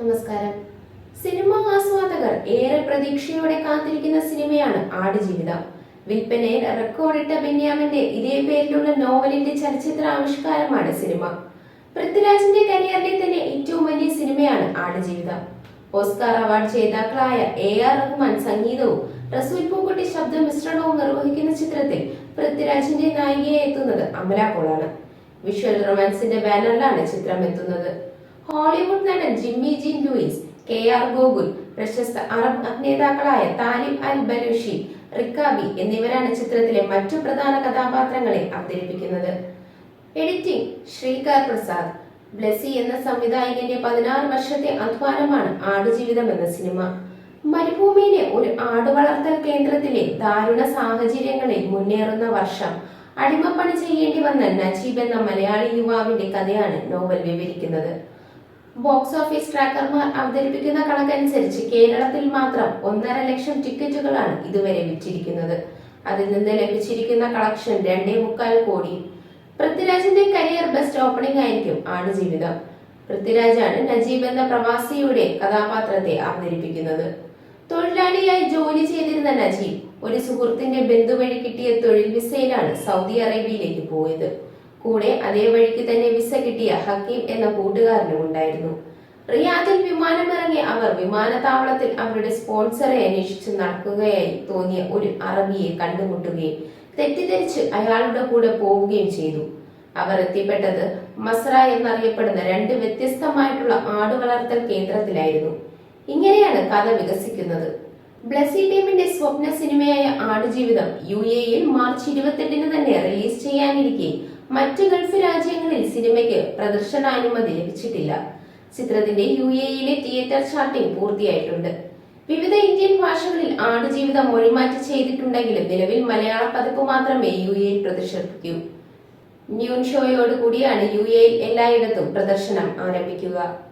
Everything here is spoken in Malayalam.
നമസ്കാരം. സിനിമ ആസ്വാദകർ ഏറെ പ്രതീക്ഷയോടെ കാത്തിരിക്കുന്ന സിനിമയാണ് ആടുജീവിതം. വിൽപ്പനയിൽ റെക്കോർഡിട്ട ബെന്യാമിന്റെ ഇതേ പേരിലുള്ള നോവലിന്റെ ചലച്ചിത്ര ആവിഷ്കാരമാണ് സിനിമ. പൃഥ്വിരാജിന്റെ കരിയറിലെ തന്നെ ഏറ്റവും വലിയ സിനിമയാണ് ആടുജീവിതം. ഓസ്കാർ അവാർഡ് ജേതാക്കളായ എ ആർ റഹ്മാൻ സംഗീതവും റസൂൽ പൂക്കുട്ടി ശബ്ദ മിശ്രണവും നിർവഹിക്കുന്ന ചിത്രത്തിൽ പൃഥ്വിരാജിന്റെ നായികയെ എത്തുന്നത് അമല പോളാണ്. വിഷ്വൽ റൊമാൻസിന്റെ ബാനറിലാണ് ചിത്രം എത്തുന്നത് ഹോളിവുഡ് നടൻ Jimmy Jean Louis K R Gokul പ്രശസ്ത അറബ് അഭിനേതാക്കളായ താലിബ് അൽ ബലൂഷി റിക്കാബി എന്നിവരാണ് ചിത്രത്തിലെ മറ്റു പ്രധാന കഥാപാത്രങ്ങളെ അവതരിപ്പിക്കുന്നത്. എഡിറ്റിംഗ് ശ്രീകാർ പ്രസാദ്. ബ്ലെസി എന്ന സംവിധായകന്റെ പതിനാറ് വർഷത്തെ അധ്വാനമാണ് ആടുജീവിതം എന്ന സിനിമ. മരുഭൂമിയിലെ ഒരു ആടുവളർത്തൽ കേന്ദ്രത്തിലെ ദാരുണ സാഹചര്യങ്ങളിൽ മുന്നേറുന്ന വർഷം അടിമപ്പണി ചെയ്യേണ്ടി വന്ന നജീബ് എന്ന മലയാളി യുവാവിന്റെ കഥയാണ് നോവൽ വിവരിക്കുന്നത്. ബോക്സ് ഓഫീസ് ട്രാക്കർമാർ അവതരിപ്പിക്കുന്ന കണക്കനുസരിച്ച് കേരളത്തിൽ മാത്രം ഒന്നര ലക്ഷം ടിക്കറ്റുകളാണ് ഇതുവരെ വിറ്റിരിക്കുന്നത്. അതിൽ നിന്ന് ലഭിച്ചിരിക്കുന്ന കളക്ഷൻ രണ്ടേ മുക്കാൽ കോടി. പൃഥ്വിരാജിന്റെ കരിയർ ബെസ്റ്റ് ഓപ്പണിംഗ് ആയിരിക്കും ആണ് ജീവിതം. പൃഥ്വിരാജാണ് നജീബ് എന്ന പ്രവാസിയുടെ കഥാപാത്രത്തെ അവതരിപ്പിക്കുന്നത്. തൊഴിലാളിയായി ജോലി ചെയ്തിരുന്ന നജീബ് ഒരു സുഹൃത്തിന്റെ ബന്ധു വഴി കിട്ടിയ തൊഴിൽ വിസയിലാണ് സൗദി അറേബ്യയിലേക്ക് പോയത്. കൂടെ അതേ വഴിക്ക് തന്നെ വിസ കിട്ടിയ ഹക്കീം എന്ന കൂട്ടുകാരനും ഉണ്ടായിരുന്നു. റിയാദിൽ വിമാനമിറങ്ങി അവർ വിമാനത്താവളത്തിൽ അവരുടെ സ്പോൺസറെ അന്വേഷിച്ച് നടക്കുകയായി തോന്നിയ ഒരു അറബിയെ കണ്ടുമുട്ടുകയും തെറ്റിദ്ധരിച്ച് അയാളുടെ കൂടെ പോവുകയും ചെയ്തു. അവർ എത്തിപ്പെട്ടത് മസ്ര എന്നറിയപ്പെടുന്ന രണ്ട് വ്യത്യസ്തമായിട്ടുള്ള ആടുവളർത്തൽ കേന്ദ്രത്തിലായിരുന്നു. ഇങ്ങനെയാണ് കഥ വികസിക്കുന്നത്. ബ്ലസി ടീമിന്റെ സ്വപ്ന സിനിമയായ ആടുജീവിതം യു എയിൽ മാർച്ച് ഇരുപത്തെട്ടിന് തന്നെ റിലീസ് ചെയ്യാനിരിക്കെ മറ്റ് ഗൾഫ് രാജ്യങ്ങളിൽ സിനിമയ്ക്ക് പ്രദർശനാനുമതി ലഭിച്ചിട്ടില്ല. ചിത്രത്തിന്റെ യു എയിലെ തിയേറ്റർ ചാർട്ടിംഗ് പൂർത്തിയായിട്ടുണ്ട്. വിവിധ ഇന്ത്യൻ ഭാഷകളിൽ ആടുജീവിതം മൊഴിമാറ്റി ചെയ്തിട്ടുണ്ടെങ്കിലും നിലവിൽ മലയാള പതിപ്പ് മാത്രമേ യു എയിൽ പ്രദർശിപ്പിക്കൂ. ന്യൂൻ ഷോയോടുകൂടിയാണ് യു എയിൽ എല്ലായിടത്തും പ്രദർശനം ആരംഭിക്കുക.